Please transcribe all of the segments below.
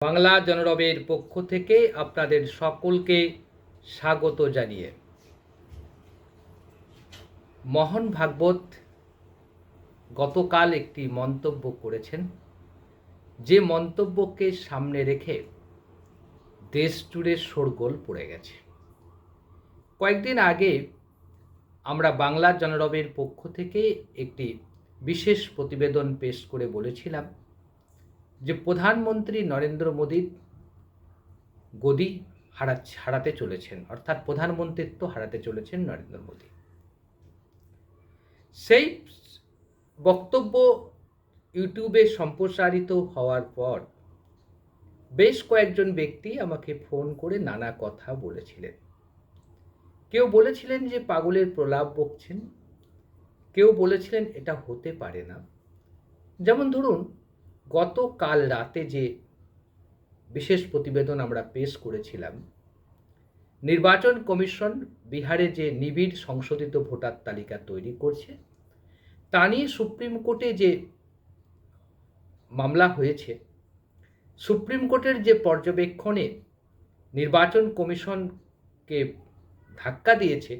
বাংলা জনরবের পক্ষ থেকে আপনাদের সকলকে স্বাগত জানিয়ে। মোহন ভাগবত গতকাল একটি মন্তব্য করেছেন। যে মন্তব্যকে সামনে রেখে দেশ জুড়ে শোরগোল পড়ে গেছে। কয়েকদিন আগে আমরা বাংলা জনরবের পক্ষ থেকে একটি বিশেষ প্রতিবেদন পেশ করে বলেছিলাম। যে প্রধানমন্ত্রী নরেন্দ্র মোদীর গদি হারা হারাতে চলেছেন, অর্থাৎ প্রধানমন্ত্রিত্ব হারাতে চলেছেন নরেন্দ্র মোদী। সেই বক্তব্য ইউটিউবে সম্প্রসারিত হওয়ার পর বেশ কয়েকজন ব্যক্তি আমাকে ফোন করে নানা কথা বলেছিলেন। কেউ বলেছিলেন যে পাগলের প্রলাপ বকছেন, কেউ বলেছিলেন এটা হতে পারে না। যেমন ধরুন গতকাল রাতে যে বিশেষ প্রতিবেদন আমরা পেশ করেছিলাম, নির্বাচন কমিশন বিহারে যে নিবিড় সংশোধিত ভোটার তালিকা তৈরি করছে, তা নিয়ে সুপ্রিম কোর্টে যে মামলা হয়েছে, সুপ্রিম কোর্টের যে পর্যবেক্ষণে নির্বাচন কমিশনকে ধাক্কা দিয়েছে,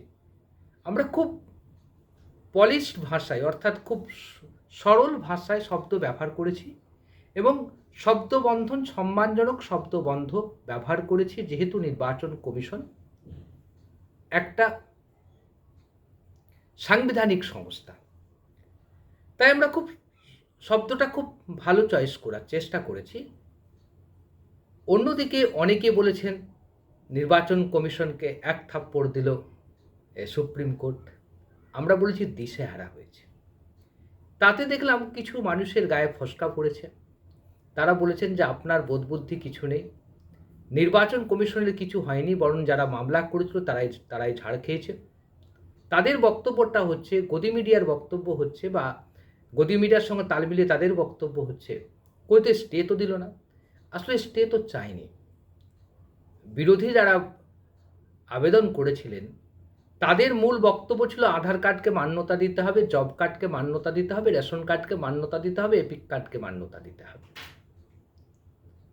আমরা খুব পলিশড ভাষায়, অর্থাৎ খুব সরল ভাষায় শব্দ ব্যবহার করেছি। এবং শব্দবন্ধন সম্মানজনক শব্দবন্ধ ব্যবহার করেছি যেহেতু নির্বাচন কমিশন। একটা সাংবিধানিক সংস্থা। তাই আমরা খুব শব্দটা খুব ভালো চয়েস করার চেষ্টা করেছি। অন্যদিকে অনেকে বলেছেন নির্বাচন কমিশনকে এক থাপ্পড় দিল সুপ্রিম কোর্ট। আমরা বলেছি দিশেহারা হয়েছে। তাতে দেখলাম কিছু মানুষের গায়ে ফসকা পড়েছে। তারা বলেছেন যে আপনার বোধবুদ্ধি কিছু নেই। নির্বাচন কমিশনের কিছু হয়নি, বরং যারা মামলা করেছিল তারাই তারাই ঝাড় খেয়েছে। তাদের বক্তব্যটা হচ্ছে, গদি মিডিয়ার বক্তব্য হচ্ছে বা গদি মিডিয়ার সঙ্গে তাল মিলিয়ে তাদের বক্তব্য হচ্ছে কোথাও স্টে তো দিল না। আসলে স্টে তো চায়নি। বিরোধী যারা আবেদন করেছিলেন, তাদের মূল বক্তব্য ছিল আধার কার্ডকে মান্যতা দিতে হবে, জব কার্ডকে মান্যতা দিতে হবে, রেশন কার্ডকে মান্যতা দিতে হবে, এপিক কার্ডকে মান্যতা দিতে হবে।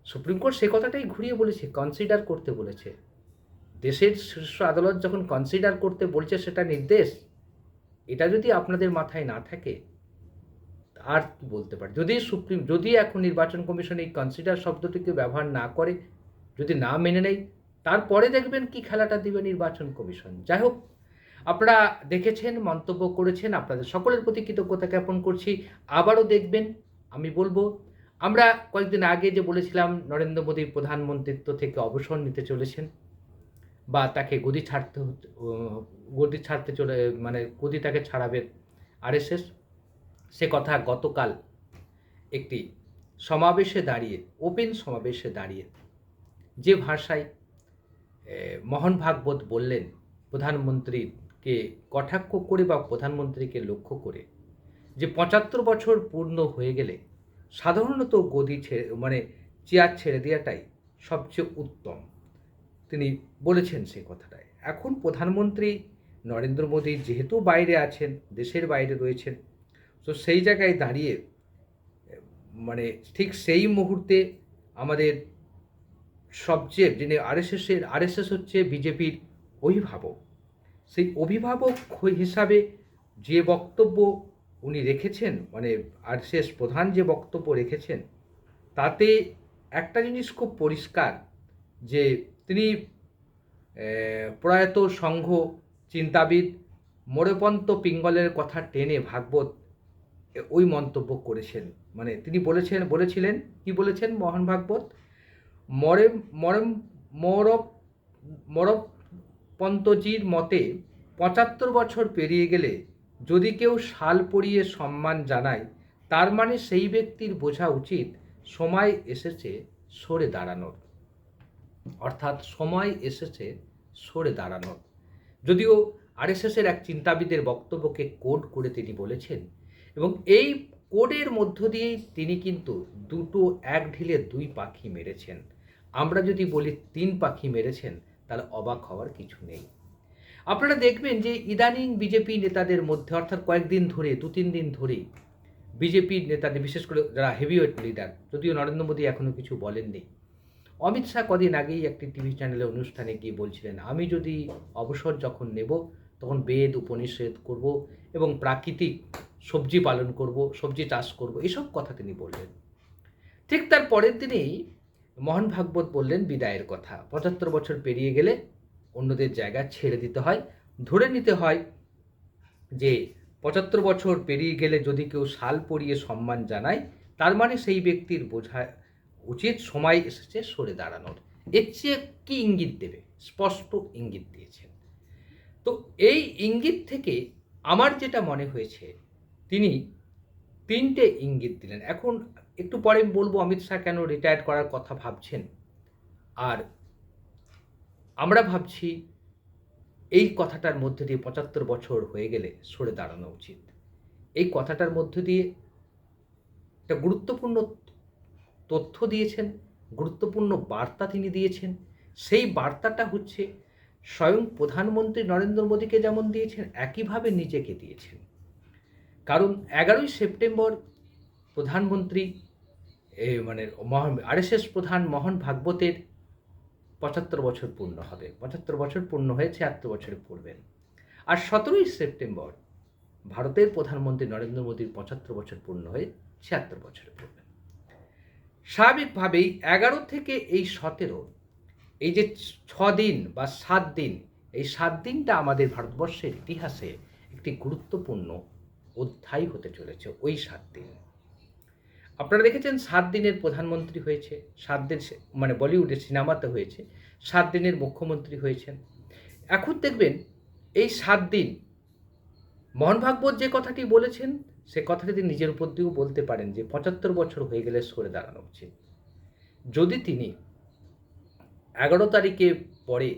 সুপ্রিম কোর্ট সে কথাটাই ঘুরিয়ে বলেছে কনসিডার করতে বলেছে। দেশের শীর্ষ আদালত যখন কনসিডার করতে বলছে সেটা নির্দেশ, এটা যদি আপনাদের মাথায় না থাকে, আর বলতে পারে? যদি সুপ্রিম, যদি এখন নির্বাচন কমিশন এই কনসিডার শব্দটিকে ব্যবহার না করে, যদি না মেনে নেয়, তারপরে দেখবেন কি খেলাটা দিবে নির্বাচন কমিশন। যাই হোক, আপনারা দেখেছেন, মন্তব্য করেছেন, আপনাদের সকলের প্রতি কৃতজ্ঞতা জ্ঞাপন করছি। আবারও দেখবেন, আমি বলব আমরা কয়েকদিন আগে যে বলেছিলাম, নরেন্দ্র মোদী প্রধানমন্ত্রিত্ব থেকে অবসর নিতে চলেছেন বা তাকে গদি ছাড়তে গদি ছাড়তে চলে মানে গদি তাকে ছাড়াবে আরএসএস। সে কথা গতকাল একটি সমাবেশে দাঁড়িয়ে, ওপেন সমাবেশে দাঁড়িয়ে যে ভাষায় মোহন ভাগবত বললেন, প্রধানমন্ত্রীকে কটাক্ষ করে বা প্রধানমন্ত্রীকে লক্ষ্য করে যে পঁচাত্তর বছর পূর্ণ হয়ে গেলে সাধারণত গদি ছেড়ে মানে চেয়ার ছেড়ে দেওয়াটাই সবচেয়ে উত্তম। তিনি বলেছেন সেই কথাটাই। এখন প্রধানমন্ত্রী নরেন্দ্র মোদী যেহেতু বাইরে আছেন, দেশের বাইরে রয়েছেন, তো সেই জায়গায় দাঁড়িয়ে মানে ঠিক সেই মুহূর্তে আমাদের সবচেয়ে, যিনি আরএসএসের, আরএসএস হচ্ছে বিজেপির অভিভাবক। সেই অভিভাবক হিসাবে যে বক্তব্য উনি রেখেছেন মানে আরএসএস প্রধান যে বক্তব্য রেখেছেন, তাতে একটা জিনিস খুব পরিষ্কার যে তিনি প্রয়াত সংঘ চিন্তাবিদ মোরেপন্ত পিঙ্গলের কথা টেনে ভাগবত ওই মন্তব্য করেছেন। মানে তিনি বলেছেন, বলেছিলেন, কি বলেছেন মোহন ভাগবত? মরে মরম মরব মরপন্তজির মতে পঁচাত্তর বছর পেরিয়ে গেলে যদি কেউ শাল পরিয়ে সম্মান জানায়, তার মানে সেই ব্যক্তির বোঝা উচিত সময় এসেছে সরে দাঁড়ানোর। অর্থাৎ সময় এসেছে সরে দাঁড়ানোর। যদিও আরএসএসের এক চিন্তাবিদের বক্তব্যকে কোড করে তিনি বলেছেন, এবং এই কোডের মধ্য দিয়েই তিনি কিন্তু দুটো এক ঢিলে দুই পাখি মেরেছেন। আমরা যদি বলি তিন পাখি মেরেছেন, তাহলে অবাক হওয়ার কিছু নেই। আপনারা দেখবেন যে ইদানিং বিজেপি নেতাদের মধ্যে, অর্থাৎ কয়েকদিন ধরে দু তিন দিন ধরে বিজেপির নেতাদের, বিশেষ করে যারা হেভিওয়েট লিডার যদিও নরেন্দ্র মোদী এখনও কিছু বলেননি। অমিত শাহ কদিন আগেই একটি টিভি চ্যানেলে অনুষ্ঠানে গিয়ে বলছিলেন, আমি যদি অবসর যখন নেব, তখন বেদ উপনিষেধ করব এবং প্রাকৃতিক সবজি পালন করব, সবজি চাষ করব। এসব কথা তিনি বললেন। ঠিক তার পরের দিনেই মোহন ভাগবত বললেন বিদায়ের কথা। পঁচাত্তর বছর পেরিয়ে গেলে অন্যদের জায়গা ছেড়ে দিতে হয়, ধরে নিতে হয় যে পঁচাত্তর বছর পেরিয়ে গেলে যদি কেউ শাল পরিয়ে সম্মান জানায়, তার মানে সেই ব্যক্তির বোঝা উচিত সময় এসেছে সরে দাঁড়ানোর। এর চেয়ে কী ইঙ্গিত দেবে? স্পষ্ট ইঙ্গিত দিয়েছেন। তো এই ইঙ্গিত থেকে আমার যেটা মনে হয়েছে, তিনি তিনটে ইঙ্গিত দিলেন। এখন একটু পরে বলব, অমিত শাহ কেন রিটায়ার করার কথা ভাবছেন? আর আমরা ভাবছি এই কথাটার মধ্যে দিয়ে পঁচাত্তর বছর হয়ে গেলে সরে দাঁড়ানো উচিত। এই কথাটার মধ্য দিয়ে একটা গুরুত্বপূর্ণ তথ্য দিয়েছেন, গুরুত্বপূর্ণ বার্তা তিনি দিয়েছেন। সেই বার্তাটা হচ্ছে, স্বয়ং প্রধানমন্ত্রী নরেন্দ্র মোদীকে যেমন দিয়েছেন, একইভাবে নিজেকে দিয়েছেন। কারণ এগারোই সেপ্টেম্বর প্রধানমন্ত্রী মানে আরএসএস প্রধান মোহন ভাগবতের পঁচাত্তর বছর পূর্ণ হবে। পঁচাত্তর বছর পূর্ণ হয়ে ছিয়াত্তর বছরে পড়বেন। আর সতেরোই সেপ্টেম্বর ভারতের প্রধানমন্ত্রী নরেন্দ্র মোদীর পঁচাত্তর বছর পূর্ণ হয়ে ছিয়াত্তর বছরে পড়বেন। স্বাভাবিকভাবেই এগারো থেকে এই সতেরো, এই যে ছ দিন বা সাত দিন, এই সাত দিনটা আমাদের ভারতবর্ষের ইতিহাসে একটি গুরুত্বপূর্ণ অধ্যায় হতে চলেছে ওই সাত দিন। আপনারা দেখেছেন সাত দিনের প্রধানমন্ত্রী হয়েছে, সাত দিন মানে বলিউডের সিনেমাতে হয়েছে, সাত দিনের মুখ্যমন্ত্রী হয়েছেন। এখন দেখবেন এই সাত দিন মোহন ভাগবত যে কথাটি বলেছেন, সে কথাটি তিনি নিজের উপর দিয়েও বলতে পারেন যে পঁচাত্তর বছর হয়ে গেলে সরে দাঁড়ানো উচিত। যদি তিনি এগারো তারিখে পরে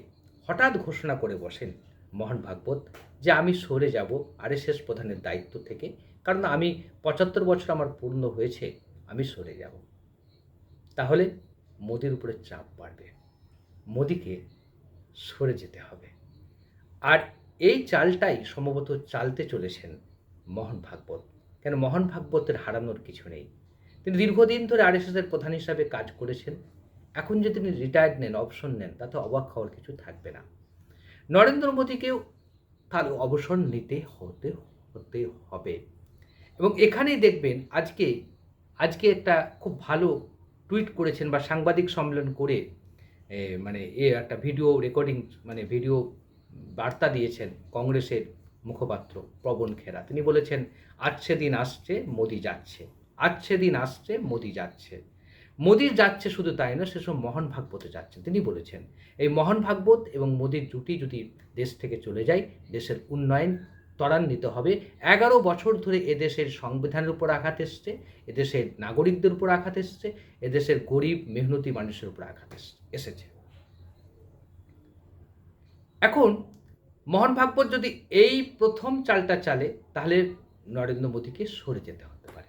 হঠাৎ ঘোষণা করে বসেন মোহন ভাগবত যে আমি সরে যাব আরএসএস প্রধানের দায়িত্ব থেকে, কারণ আমি পঁচাত্তর বছর আমার পূর্ণ হয়েছে আমি সরে যাব। তাহলে মোদির উপরে চাপ বাড়বে। মোদিকে সরে যেতে হবে। আর এই চালটাই সম্ভবত চালতে চলেছেন মোহন ভাগবত। কেন মোহন ভাগবতের হারানোর কিছু নেই। তিনি দীর্ঘদিন ধরে আরএসএসের প্রধান হিসাবে কাজ করেছেন। এখন যদি তিনি রিটায়ার্ড নেন অপশন নেন, তাতে অবাক হওয়ার কিছু থাকবে না। নরেন্দ্র মোদীকেও তাহলে অবসর নিতে হতে হতে হবে। এবং এখানেই দেখবেন আজকে আজকে একটা খুব ভালো টুইট করেছেন বা সাংবাদিক সম্মেলন করে মানে এ একটা ভিডিও রেকর্ডিং মানে ভিডিও বার্তা দিয়েছেন কংগ্রেসের মুখপাত্র প্রবণ খেরা। তিনি বলেছেন আজকে দিন আসছে, মোদি যাচ্ছে। আজকে দিন আসছে, মোদি যাচ্ছে। মোদির যাচ্ছে শুধু তাই না সেসব মোহন ভাগবতে যাচ্ছেন তিনি বলেছেন, এই মোহন ভাগবত এবং মোদির জুটি যদি দেশ থেকে চলে যায়, দেশের উন্নয়ন ত্বরান্বিত হবে। এগারো বছর ধরে এদেশের সংবিধানের উপর আঘাত এসছে, এদেশের নাগরিকদের উপর আঘাত এসছে, এদেশের গরিব, মেহনতি মানুষের উপর আঘাত এস- এসেছে। এখন, মোহন ভাগবত যদি এই প্রথম চালটা চালে, তাহলে নরেন্দ্র মোদীকে সরে যেতে হতে পারে।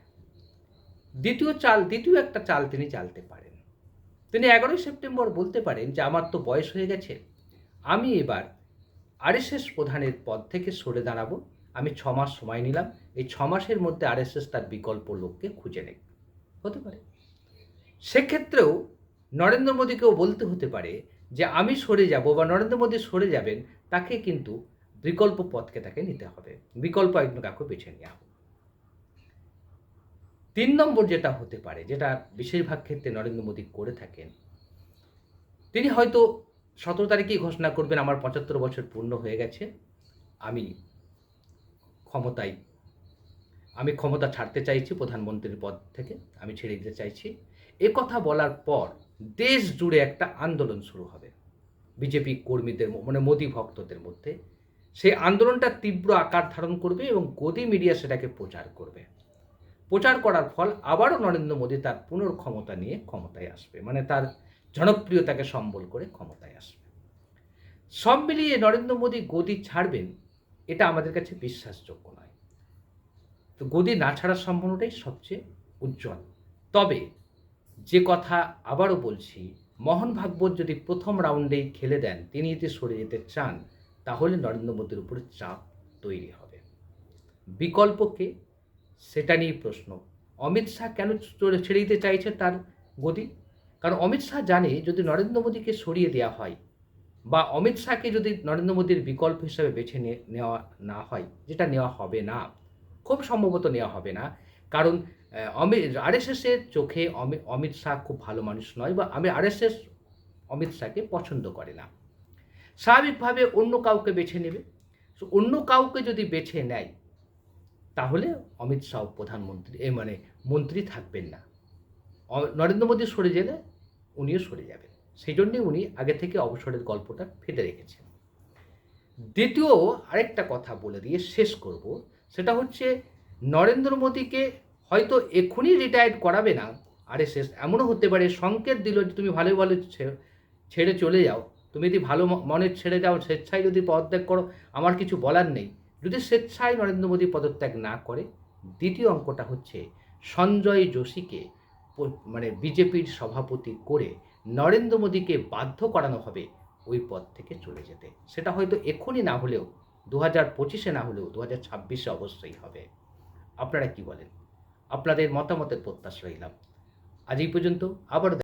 দ্বিতীয় চাল, দ্বিতীয় একটা চাল তিনি চালতে পারেন। তিনি এগারোই সেপ্টেম্বর বলতে পারেন যে, আমার তো বয়স হয়ে গেছে। আমি এবার আরএসএস প্রধানের পদ থেকে সরে দাঁড়াবো। আমি ছ মাস সময় নিলাম। এই ছ মাসের মধ্যে আরএসএস তার বিকল্প লোককে খুঁজে নেই। হতে পারে। সেক্ষেত্রেও নরেন্দ্র মোদীকেও বলতে হতে পারে যে, আমি সরে যাব বা নরেন্দ্র মোদী সরে যাবেন, তাকে কিন্তু বিকল্প পথকে তাকে নিতে হবে। বিকল্প একজন কাউকে বেছে নেওয়া হবে তিন নম্বর যেটা হতে পারে, যেটা বেশিরভাগ ক্ষেত্রে নরেন্দ্র মোদী করে থাকেন, তিনি হয়তো সতেরো তারিখেই ঘোষণা করবেন আমার পঁচাত্তর বছর পূর্ণ হয়ে গেছে। আমি ক্ষমতায়, আমি ক্ষমতা ছাড়তে চাইছি প্রধানমন্ত্রীর পদ থেকে, আমি ছেড়ে দিতে চাইছি। এ কথা বলার পর দেশ জুড়ে একটা আন্দোলন শুরু হবে। বিজেপি কর্মীদের মানে মোদী ভক্তদের মধ্যে। সেই আন্দোলনটা তীব্র আকার ধারণ করবে এবং গদি মিডিয়া সেটাকে প্রচার করবে। প্রচার করার ফল আবারও নরেন্দ্র মোদী তার পুনর্ক্ষমতা নিয়ে ক্ষমতায় আসবে। মানে তার জনপ্রিয়তাকে সম্বল করে ক্ষমতায় আসবে। সব মিলিয়ে নরেন্দ্র মোদী গদি ছাড়বেন, এটা আমাদের কাছে বিশ্বাসযোগ্য নয়। তো গদি না ছাড়ার সম্ভাবনাটাই সবচেয়ে উজ্জ্বল। তবে যে কথা আবারও বলছি, মোহন ভাগবত যদি প্রথম রাউন্ডেই খেলে দেন, তিনি যদি সরে যেতে চান, তাহলে নরেন্দ্র মোদীর উপরে চাপ তৈরি হবে। বিকল্পকে সেটা নিয়ে প্রশ্ন। অমিত শাহ কেন ছেড়ে দিতে চাইছে তার গদি? কারণ অমিত শাহ জানে যদি নরেন্দ্র মোদীকে সরিয়ে দেওয়া হয় বা অমিত শাহকে যদি নরেন্দ্র মোদীর বিকল্প হিসাবে বেছে নেওয়া না হয়, যেটা নেওয়া হবে না, খুব সম্ভবত নেওয়া হবে না। কারণ অমিত আরএসএসের চোখে অমিত শাহ খুব ভালো মানুষ নয় বা আমি আরএসএস অমিত শাহকে পছন্দ করে না। স্বাভাবিকভাবে অন্য কাউকে বেছে নেবে। অন্য কাউকে যদি বেছে নেয়, তাহলে অমিত শাহ প্রধানমন্ত্রী, এ মানে মন্ত্রী থাকবেন না। নরেন্দ্র মোদী সরে গেলে উনিও সরে যাবেন। সেই জন্যে উনি আগে থেকে অবসরের গল্পটা ফেলে রেখেছেন। দ্বিতীয় আরেকটা কথা বলে দিয়ে শেষ করব, সেটা হচ্ছে নরেন্দ্র মোদীকে হয়তো এক্ষুনি রিটায়ার্ড করাবে না আরএসএস এমনও হতে পারে, সংকেত দিল যে তুমি ভালো ভালো ছেড়ে চলে যাও। তুমি যদি ভালো মনে ছেড়ে যাও, স্বেচ্ছায় যদি পদত্যাগ করো, আমার কিছু বলার নেই। যদি স্বেচ্ছায় নরেন্দ্র মোদী পদত্যাগ না করে, দ্বিতীয় অঙ্কটা হচ্ছে সঞ্জয় যোশীকে মানে বিজেপির সভাপতি করে নরেন্দ্র মোদীকে বাধ্য করানো হবে ওই পদ থেকে চলে যেতে। সেটা হয়তো এক্ষুনি না হলেও দু হাজার পঁচিশে না হলেও দু হাজার ছাব্বিশে অবশ্যই হবে। আপনারা কি বলেন? আপনাদের মতামতের প্রত্যাশা রইলাম। আজ এই পর্যন্ত আবার